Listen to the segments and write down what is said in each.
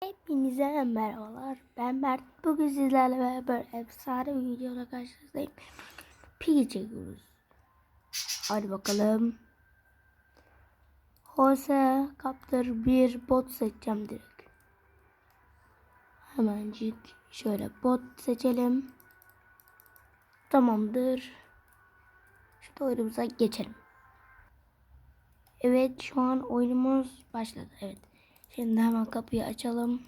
Hepinize merhabalar. Ben Mert. Bugün sizlerle beraber efsane bir videoda karşınızdayım. Pigi çekiyoruz. Hadi bakalım. Jose Kaptır bir bot seçeceğim direkt. Hemencik şöyle bot seçelim. Tamamdır. Şu oyunumuza geçelim. Evet şu an oyunumuz başladı. Evet. Şimdi hemen kapıyı açalım.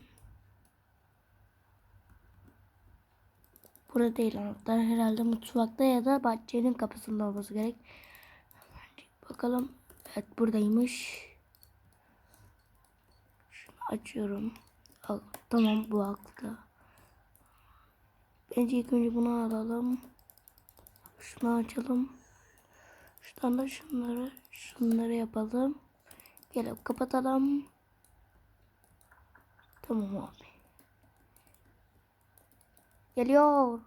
Burada değil anahtar. Herhalde mutfakta ya da bahçenin kapısında olması gerek. Bakalım. Evet buradaymış. Şunu açıyorum. Al, tamam bu aklı. Bence ilk önce bunu alalım. Şunu açalım. Şuradan da şunları şunları yapalım. Gelip kapatalım. Tamam abi. Geliyor.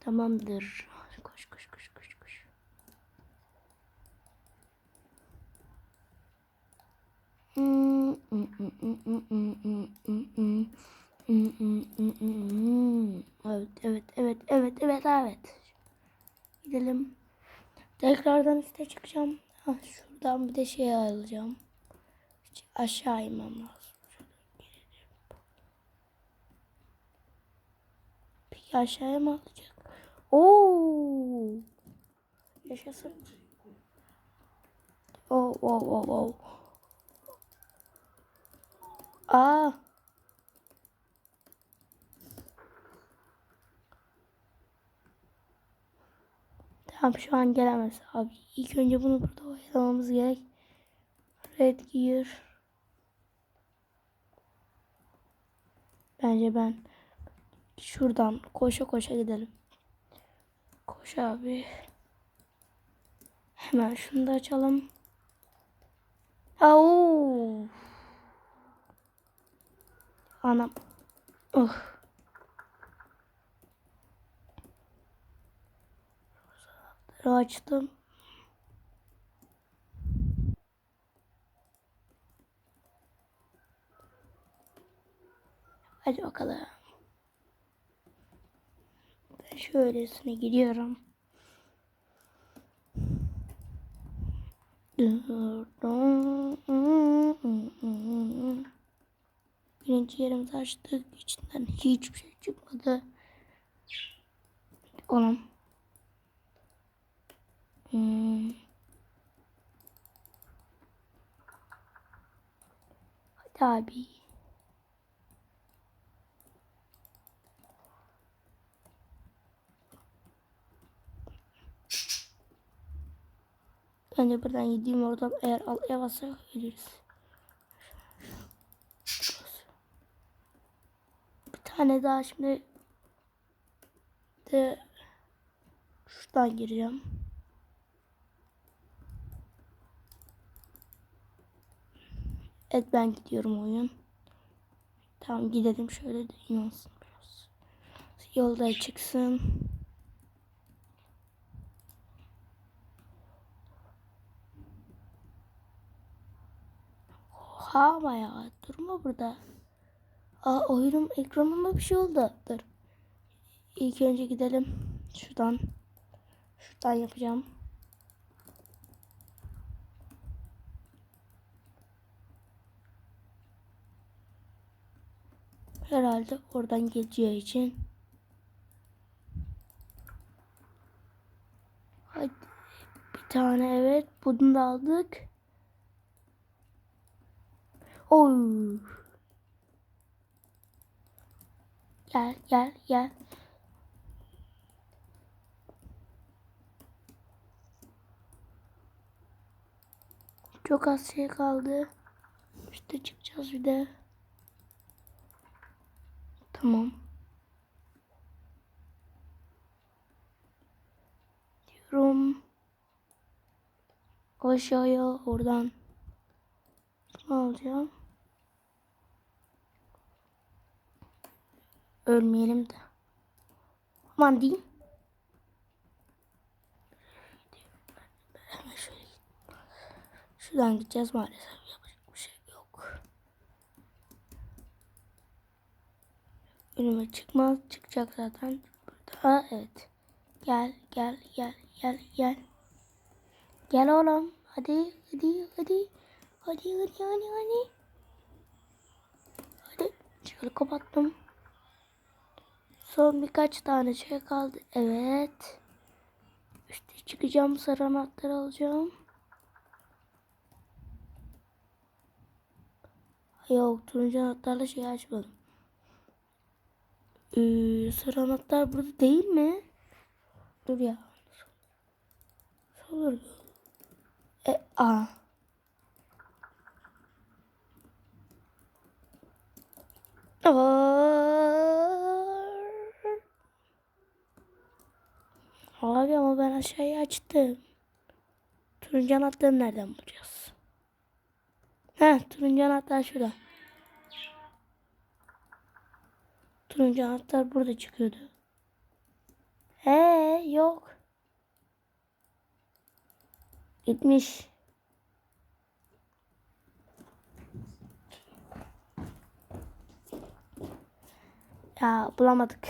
Tamamdır. Koş koş koş koş koş. Evet evet evet evet evet evet. Gidelim. Tekrardan üste çıkacağım. Ha, şuradan bir de şey alacağım. Aşağı inmem lazım. Peki aşağıya mı alacak? Oo! Yaşasın. Oh oh oh oh. Aa! Tamam şu an gelemez abi. İlk önce bunu burada oyalamamız gerek. Red Gear. Bence ben şuradan koşa koşa gidelim. Koş abi. Hemen şunu da açalım. Au. Anam. Oh. Açtım. Hadi bakalım. Ben şöylesine gidiyorum. Birinci yerimizi açtık. İçinden hiçbir şey çıkmadı. Oğlum. Abi. Bence buradan gideyim oradan eğer al yavaşsa geliriz. Bir tane daha şimdi de şuradan gireceğim. Evet ben gidiyorum oyun. Tamam gidelim şöyle de inansın biraz. Yolda çıksın. Oha ama ya durma burada. Aa oyunum ekranıma bir şey oldu. Dur. İlk önce gidelim. Şuradan. Şuradan yapacağım. Herhalde oradan geleceği için. Hadi. Bir tane evet. Bunu da aldık. Oy. Gel gel gel. Çok az şey kaldı. İşte çıkacağız bir de. Tamam. Diyorum. Aşağıya oradan. Ne alacağım? Ölmeyelim de. Aman diyeyim. Şuradan gideceğiz maalesef. Yapacak bir şey yok. Önüme çıkmaz. Çıkacak zaten. Burada evet. Gel gel gel gel gel. Gel oğlum. Hadi hadi hadi. Hadi hadi hadi hadi. Hadi. Şöyle kapattım. Son birkaç tane şey kaldı. Evet. Üste çıkacağım. Sarı anahtarı alacağım. Yok turuncu anahtarla şey açmadım. Ee, sarı anahtar burada değil mi? Dur ya. Olur. E, a. Abi ama ben aşağıya açtım. Turuncu anahtarı nereden bulacağız? Heh, turuncu anahtar şurada. Turuncu anahtar burada çıkıyordu. He yok. Gitmiş. Ya bulamadık.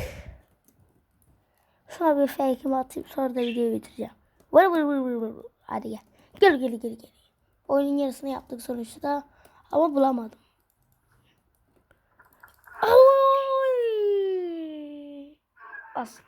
Şuna bir fake'imi atayım sonra da videoyu bitireceğim. Vır vır vır vır vır. Hadi gel. Gel gel gel gel. Oyunun yarısını yaptık sonuçta ama bulamadım. Bas.